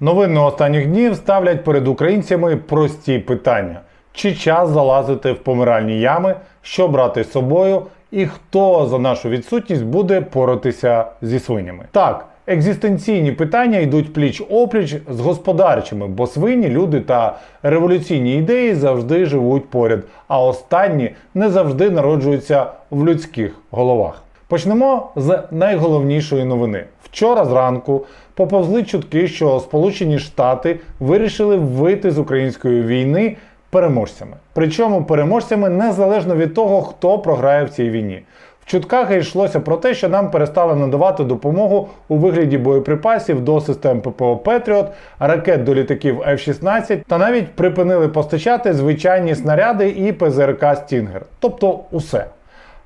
Новини останніх днів ставлять перед українцями прості питання: чи час залазити в помиральні ями, що брати з собою, і хто за нашу відсутність буде поротися зі свинями? Так, екзистенційні питання йдуть пліч опліч з господарчими, бо свині, люди та революційні ідеї завжди живуть поряд, а останні не завжди народжуються в людських головах. Почнемо з найголовнішої новини. Вчора зранку поповзли чутки, що Сполучені Штати вирішили вийти з української війни переможцями. Причому переможцями незалежно від того, хто програє в цій війні. В чутках йшлося про те, що нам перестали надавати допомогу у вигляді боєприпасів до систем ППО Петріот, ракет до літаків F-16 та навіть припинили постачати звичайні снаряди і ПЗРК Стінгер. Тобто усе.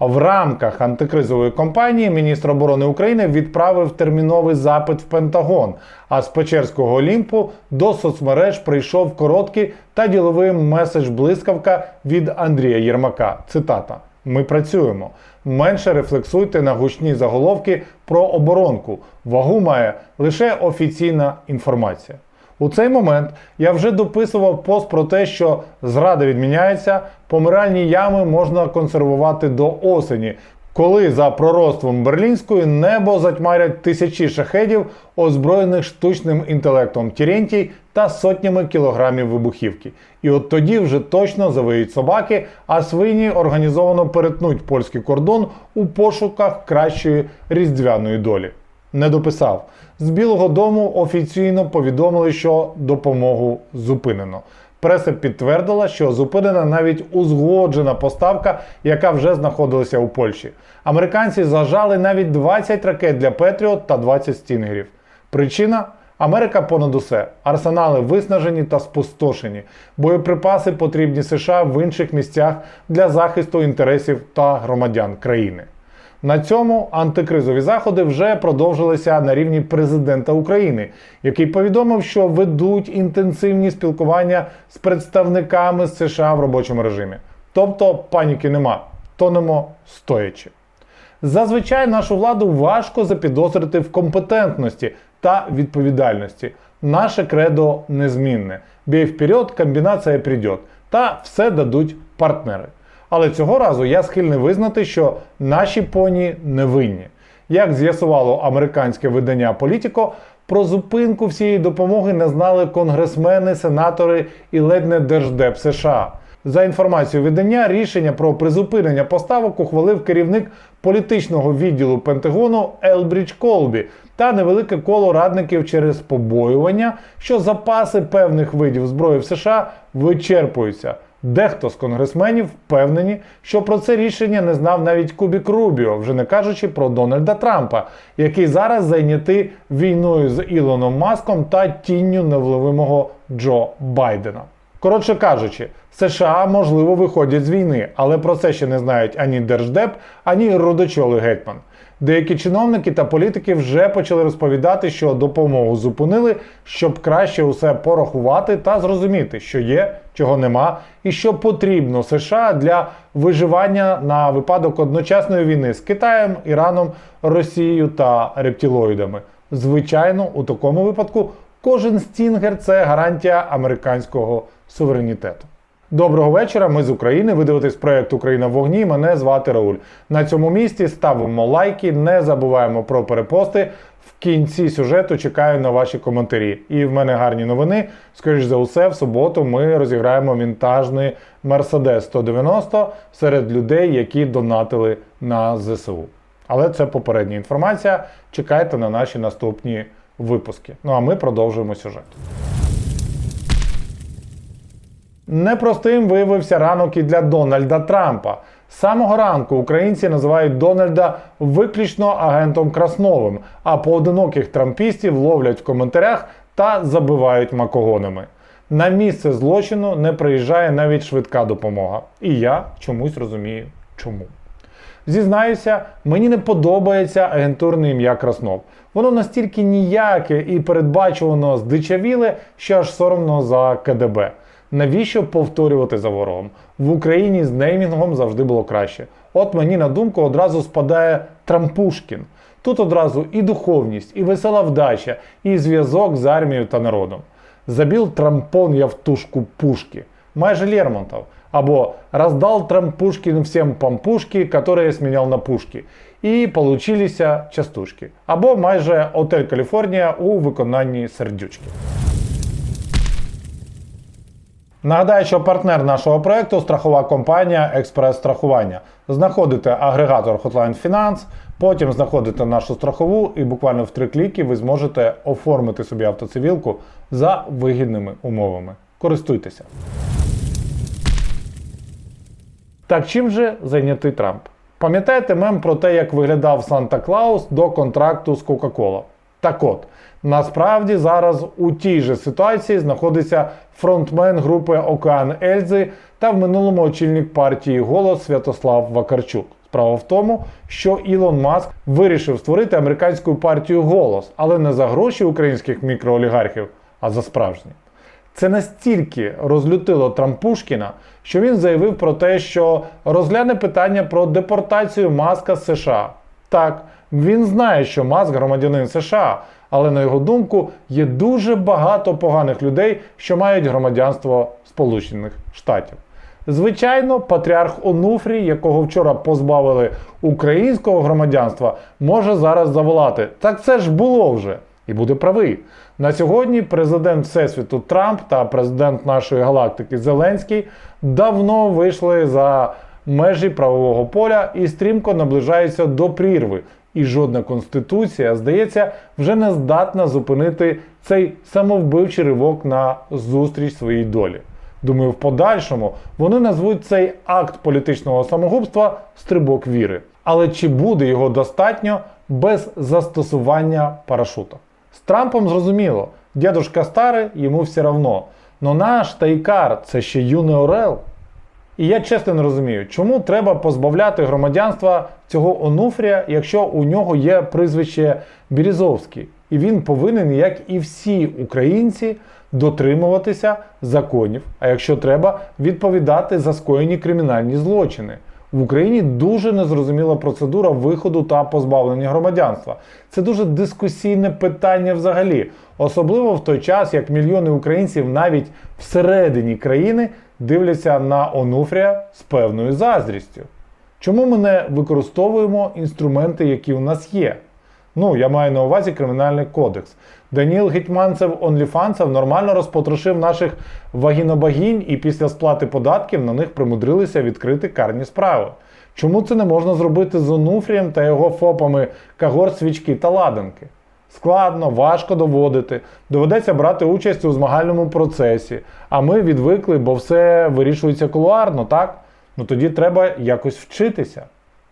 В рамках антикризової кампанії міністр оборони України відправив терміновий запит в Пентагон. А з Печерського Олімпу до соцмереж прийшов короткий та діловий меседж блискавка від Андрія Єрмака. Цитата: Ми працюємо. Менше рефлексуйте на гучні заголовки про оборонку. Вагу має лише офіційна інформація. У цей момент я вже дописував пост про те, що зрада відміняється, помиральні ями можна консервувати до осені, коли за пророцтвом Берлінської небо затьмарять тисячі шахедів, озброєних штучним інтелектом Тірентій та сотнями кілограмів вибухівки. І от тоді вже точно завиють собаки, а свині організовано перетнуть польський кордон у пошуках кращої різдвяної долі не дописав. З Білого Дому офіційно повідомили, що допомогу зупинено. Преса підтвердила, що зупинена навіть узгоджена поставка, яка вже знаходилася у Польщі. Американці зажали навіть 20 ракет для Петріот та 20 стінгерів. Причина Америка понад усе. Арсенали виснажені та спустошені. Боєприпаси потрібні США в інших місцях для захисту інтересів та громадян країни. На цьому антикризові заходи вже продовжилися на рівні президента України, який повідомив, що ведуть інтенсивні спілкування з представниками США в робочому режимі. Тобто паніки нема, тонемо стоячи. Зазвичай нашу владу важко запідозрити в компетентності та відповідальності. Наше кредо незмінне. Бій вперед, комбінація прийде. Та все дадуть партнери. Але цього разу я схильний визнати, що наші поні не винні. Як з'ясувало американське видання Політіко, про зупинку всієї допомоги не знали конгресмени, сенатори і ледь не держдеп США. За інформацією видання, рішення про призупинення поставок ухвалив керівник політичного відділу Пентагону Елбрідж Колбі та невелике коло радників через побоювання, що запаси певних видів зброї в США вичерпуються. Дехто з конгресменів впевнені, що про це рішення не знав навіть Кубік Рубіо, вже не кажучи про Дональда Трампа, який зараз зайнятий війною з Ілоном Маском та тінню невловимого Джо Байдена. Коротше кажучи, США можливо виходять з війни, але про це ще не знають ані Держдеп, ані Рудочоли Гетьман. Деякі чиновники та політики вже почали розповідати, що допомогу зупинили, щоб краще усе порахувати та зрозуміти, що є, чого нема, і що потрібно США для виживання на випадок одночасної війни з Китаєм, Іраном, Росією та рептилоїдами. Звичайно, у такому випадку кожен стінгер це гарантія американського суверенітету. Доброго вечора, ми з України. Ви дивитесь проект Україна в вогні. Мене звати Рауль. На цьому місці ставимо лайки, не забуваємо про перепости. В кінці сюжету чекаю на ваші коментарі. І в мене гарні новини. Скоріш за усе, в суботу ми розіграємо вінтажний Mercedes 190 серед людей, які донатили на ЗСУ. Але це попередня інформація. Чекайте на наші наступні випуски. Ну а ми продовжуємо сюжет. Непростим виявився ранок і для Дональда Трампа. З самого ранку українці називають Дональда виключно агентом Красновим, а поодиноких трампістів ловлять в коментарях та забивають макогонами. На місце злочину не приїжджає навіть швидка допомога. І я чомусь розумію, чому. Зізнаюся, мені не подобається агентурне ім'я Краснов. Воно настільки ніяке і передбачувано здичавіле, що аж соромно за КДБ. Навіщо повторювати за ворогом? В Україні з неймінгом завжди було краще. От мені на думку одразу спадає Трампушкін. Тут одразу і духовність, і весела вдача, і зв'язок з армією та народом. Забіл трампон я в тушку пушки, майже Лермонтов. Або роздал Трампушкин всем пампушки, которые сменял на пушки. І получилися частушки. Або майже Отель Каліфорнія у виконанні сердючки. Нагадаю, що партнер нашого проекту страхова компанія Експрес Страхування. Знаходите агрегатор Hotline Finance, потім знаходите нашу страхову, і буквально в три кліки ви зможете оформити собі автоцивілку за вигідними умовами. Користуйтеся. Так чим же зайнятий Трамп? Пам'ятаєте мем про те, як виглядав Санта Клаус до контракту з Кока-Кола? Так от, насправді зараз у тій же ситуації знаходиться фронтмен групи Океан Ельзи та в минулому очільник партії Голос Святослав Вакарчук. Справа в тому, що Ілон Маск вирішив створити американську партію Голос, але не за гроші українських мікроолігархів, а за справжні. Це настільки розлютило Трампушкіна, що він заявив про те, що розгляне питання про депортацію Маска з США. Так, він знає, що Маск громадянин США, але на його думку є дуже багато поганих людей, що мають громадянство Сполучених Штатів. Звичайно, патріарх Онуфрій, якого вчора позбавили українського громадянства, може зараз заволати. Так це ж було вже. І буде правий. На сьогодні президент Всесвіту Трамп та президент нашої галактики Зеленський давно вийшли за межі правового поля і стрімко наближаються до прірви. І жодна конституція, здається, вже не здатна зупинити цей самовбивчий ривок на зустріч своїй долі. Думаю, в подальшому вони назвуть цей акт політичного самогубства стрибок віри. Але чи буде його достатньо без застосування парашута? З Трампом зрозуміло, дядушка старий, йому все равно. Но наш Тайкар це ще юний Орел. І я чесно не розумію, чому треба позбавляти громадянства цього Онуфрія, якщо у нього є прізвище Бірізовський. І він повинен, як і всі українці, дотримуватися законів, а якщо треба, відповідати за скоєні кримінальні злочини. В Україні дуже незрозуміла процедура виходу та позбавлення громадянства. Це дуже дискусійне питання взагалі, особливо в той час, як мільйони українців навіть всередині країни дивляться на Онуфрія з певною заздрістю. Чому ми не використовуємо інструменти, які у нас є? Ну, я маю на увазі кримінальний кодекс. Даніл Гетьманцев Онліфанцев нормально розпотрошив наших вагінобагінь і після сплати податків на них примудрилися відкрити карні справи. Чому це не можна зробити з Онуфрієм та його фопами Кагор, свічки та ладанки? Складно, важко доводити, доведеться брати участь у змагальному процесі. А ми відвикли, бо все вирішується кулуарно, так? Ну тоді треба якось вчитися.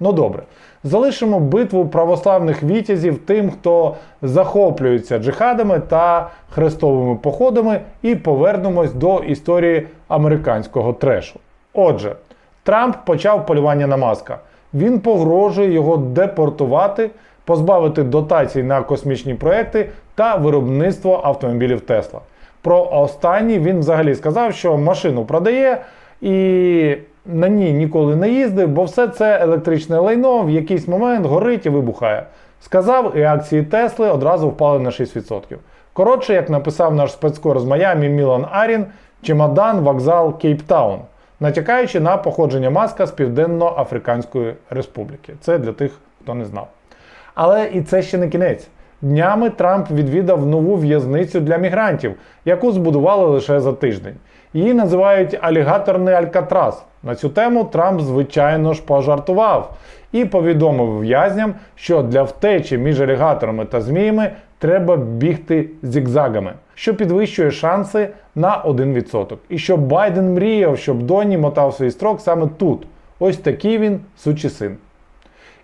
Ну добре, залишимо битву православних вітязів тим, хто захоплюється джихадами та хрестовими походами, і повернемось до історії американського трешу. Отже, Трамп почав полювання на маска. Він погрожує його депортувати, позбавити дотацій на космічні проекти та виробництво автомобілів Тесла. Про останній він взагалі сказав, що машину продає і на ній ніколи не їздив, бо все це електричне лайно в якийсь момент горить і вибухає. Сказав, і акції Тесли одразу впали на 6%. Коротше, як написав наш спецкор з Майамі Мілан Арін, чемодан, вокзал Кейптаун, натякаючи на походження маска з Південно-Африканської Республіки. Це для тих, хто не знав. Але і це ще не кінець. Днями Трамп відвідав нову в'язницю для мігрантів, яку збудували лише за тиждень. Її називають алігаторний Алькатрас. На цю тему Трамп, звичайно ж, пожартував і повідомив в'язням, що для втечі між алігаторами та зміями треба бігти зігзагами, що підвищує шанси на 1%. І що Байден мріяв, щоб Донні мотав свій строк саме тут. Ось такий він сучий син.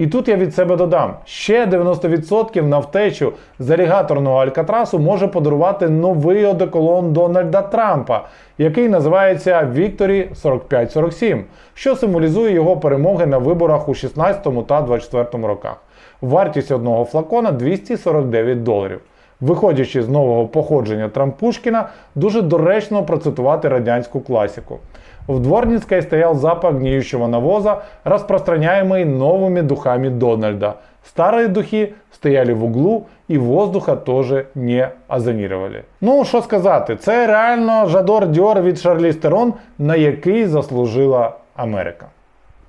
І тут я від себе додам: ще 90% на втечу з алігаторного Алькатрасу може подарувати новий одеколон Дональда Трампа, який називається Victory 4547, що символізує його перемоги на виборах у 16 та 24 роках. Вартість одного флакона 249 доларів. Виходячи з нового походження Трампушкіна, дуже доречно процитувати радянську класику. В Дворницкой стоял запах гниющего навоза, распространяемый новыми духами Дональда. Старые духи стояли в углу і воздуха теж не озонірували. Ну, що сказати, це реально Жадор Діор від Шарлі Стерон, на який заслужила Америка.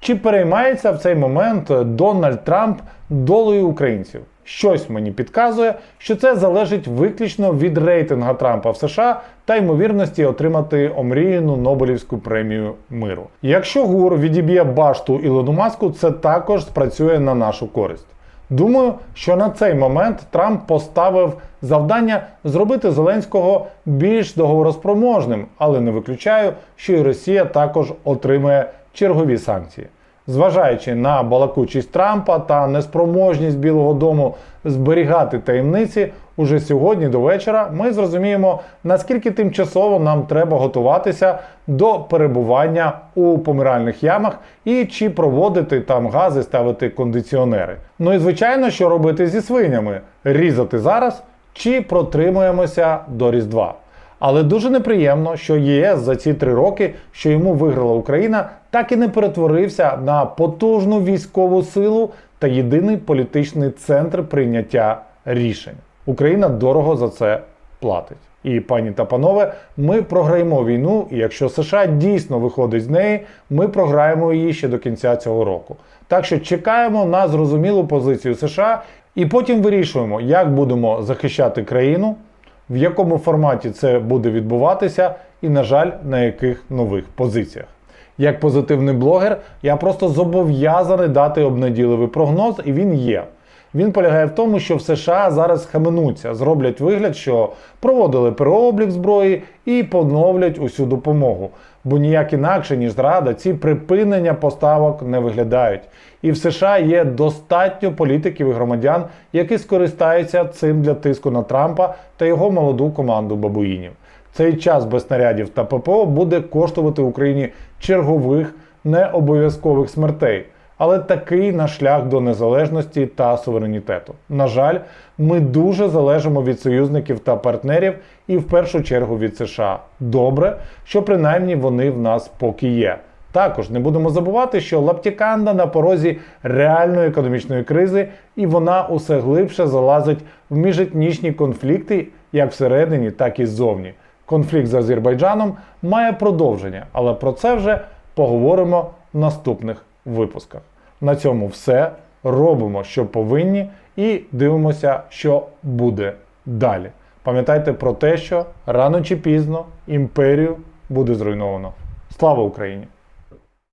Чи переймається в цей момент Дональд Трамп долею українців? Щось мені підказує, що це залежить виключно від рейтинга Трампа в США та ймовірності отримати омріяну Нобелівську премію миру. Якщо ГУР відіб'є башту Ілону Маску, це також спрацює на нашу користь. Думаю, що на цей момент Трамп поставив завдання зробити Зеленського більш договороспроможним, але не виключаю, що і Росія також отримає чергові санкції. Зважаючи на балакучість Трампа та неспроможність Білого Дому зберігати таємниці, уже сьогодні до вечора ми зрозуміємо, наскільки тимчасово нам треба готуватися до перебування у помиральних ямах і чи проводити там гази, ставити кондиціонери. Ну і звичайно, що робити зі свинями: різати зараз чи протримуємося до Різдва. Але дуже неприємно, що ЄС за ці три роки, що йому виграла Україна, так і не перетворився на потужну військову силу та єдиний політичний центр прийняття рішень. Україна дорого за це платить. І пані та панове, ми програємо війну, і якщо США дійсно виходить з неї, ми програємо її ще до кінця цього року. Так що чекаємо на зрозумілу позицію США і потім вирішуємо, як будемо захищати країну в якому форматі це буде відбуватися, і, на жаль, на яких нових позиціях. Як позитивний блогер, я просто зобов'язаний дати обнадійливий прогноз, і він є. Він полягає в тому, що в США зараз хаменуться, зроблять вигляд, що проводили переоблік зброї і поновлять усю допомогу. Бо ніяк інакше, ніж зрада, ці припинення поставок не виглядають. І в США є достатньо політиків і громадян, які скористаються цим для тиску на Трампа та його молоду команду бабуїнів. Цей час без снарядів та ППО буде коштувати Україні чергових необов'язкових смертей але такий наш шлях до незалежності та суверенітету. На жаль, ми дуже залежимо від союзників та партнерів, і в першу чергу від США. Добре, що принаймні вони в нас поки є. Також не будемо забувати, що Лаптіканда на порозі реальної економічної кризи, і вона усе глибше залазить в міжетнічні конфлікти, як всередині, так і ззовні. Конфлікт з Азербайджаном має продовження, але про це вже поговоримо в наступних випусках. На цьому все. Робимо, що повинні, і дивимося, що буде далі. Пам'ятайте про те, що рано чи пізно імперію буде зруйновано. Слава Україні!